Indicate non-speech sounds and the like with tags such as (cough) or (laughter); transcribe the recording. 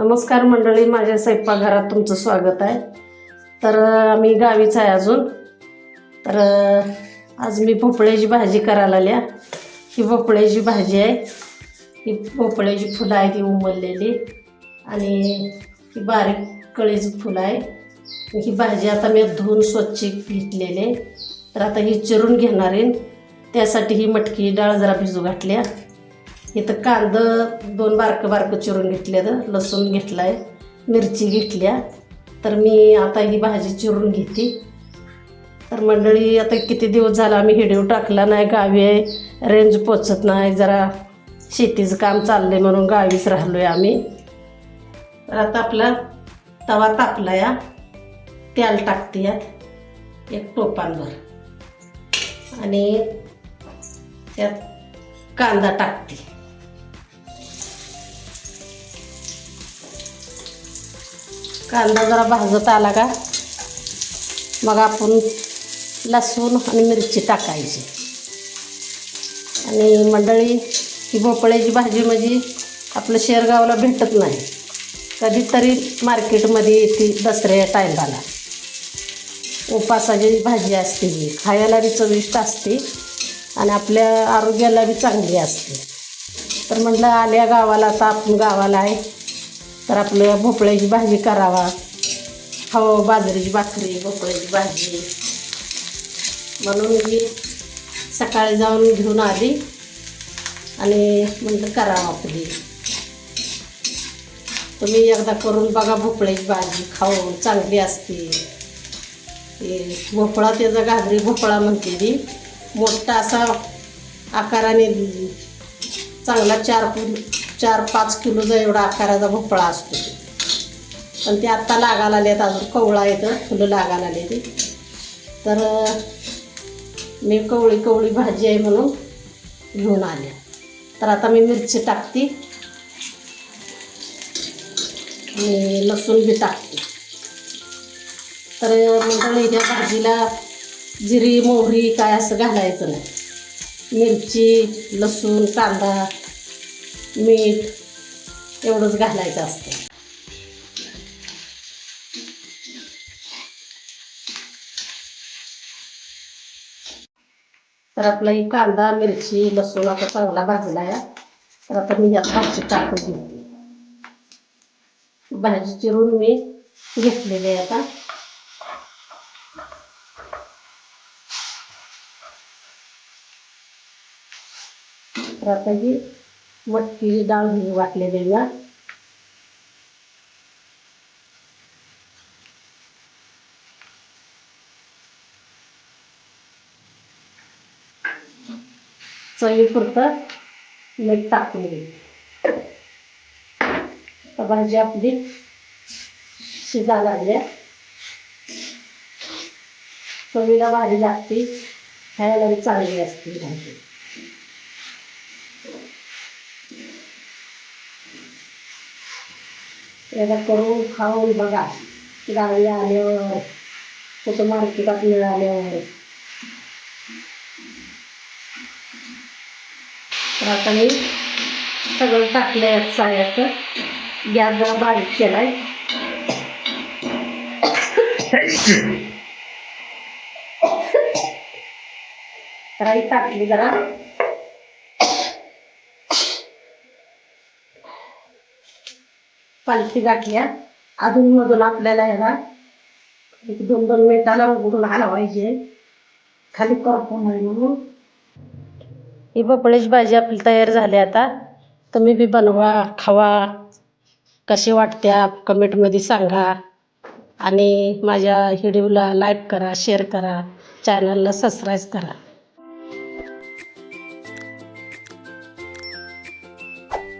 नमस्कार मंडळी माझ्या स्वयंपाकघरात तुमचं स्वागत आहे. तर आम्ही गावीच आहे अजून. तर आज मी भोपळ्याची भाजी करायला आल्या. ही भोपळ्याची भाजी आहे. ही भोपळ्याची फुलं आहे ती उमललेली. आणि ही बारीक कळीची फुलं आहे. ही भाजी आता मी धुवून स्वच्छ घेतलेली आहे. तर आता ही चिरून घेणार आहे. त्यासाठी ही मटकी डाळ जरा भिजू घातल्या. इथं कांदं दोन बारकं बारकं चिरून घेतलेलं लसूण घेतला आहे मिरची घेतल्या. तर मी आता ही भाजी चिरून घेते. तर मंडळी आता किती दिवस झाला आम्ही व्हिडिओ टाकला नाही गावी आहे रेंज पोचत नाही जरा शेतीचं काम चाललं आहे म्हणून गावीच राहिलो आहे आम्ही. तर आता आपला तवा तापला या तेल टाकते यात एक टोपांवर. आणि त्यात कांदा टाकते. कांदा जरा भाजत आला का? मग आपण लसूण आणि मिरची टाकायची. आणि मंडळी ही भोपळ्याची भाजी म्हणजे आपलं शेरगावला भेटत नाही. कधीतरी मार्केटमध्ये येते दसऱ्या टायमाला. उपासाची भाजी असते ही. खायला बी चविष्ट असते आणि आपल्या आरोग्याला बी चांगली असते. तर म्हटलं आल्या गावाला आता आपण गावाला आहे. तर आपलं भोपळ्याची भाजी करावा. खावं बाजरीची भाकरी भोपळ्याची भाजी. म्हणून मी सकाळी जाऊन घेऊन आली आणि म्हटलं करावं आपली. तुम्ही एकदा करून बघा भोपळ्याची भाजी खाऊ चांगली असते. ते भोपळा त्याचा घागरी भोपळा म्हणते ती. मोठा असा आकाराने चांगला चार फूट चार पाच किलोचा एवढा आकाराचा भोपळा असतो. पण ते आत्ता लागायला आहेत अजून कवळा येतं फुलं लागायला आले ते. तर मी कवळी कवळी भाजी आहे म्हणून घेऊन आल्या तर आता मी मिरची टाकते. आणि लसूण बी टाकते. तर मंडळी त्या भाजीला जिरी मोहरी काय असं घालायचं नाही. मिरची लसूण कांदा मीठ एवढंच घालायचं असतं. तर आपला ही कांदा मिरची लसूण आता चांगला भाजला आहे. तर आता मी यात भाजी टाकून घेते. भाजी चिरून मी घेतलेली आहे आता. तर आता ही मटकी डाळ ही वाटलेली ना चवीपुरतं मीठ टाकून घे. भाजी आपली शिजा लागल्या चवीला भारी लागते. खायला चांगली असते भाजी. एकदा करून खाऊन बघा. गावी आल्यावर कुठं मार्केटात मिळाल्यावर. तर आता मी सगळं टाकलं यात सायाचं गॅस जरा बारीक केलाय. (coughs) राई टाकली जरा. पालथी गाठल्या अधून मधून आपल्याला ह्याला एक दोन दोन मिनिटाला उघडून आला पाहिजे. खाली करपू नये म्हणून. ही भोपळ्याची भाजी आपली तयार झाली आता. तुम्ही बी बनवा खावा. कशी वाटत्या कमेंटमध्ये सांगा. आणि माझ्या व्हिडिओला लाईक करा शेअर करा. चॅनलला सबस्क्राईब करा.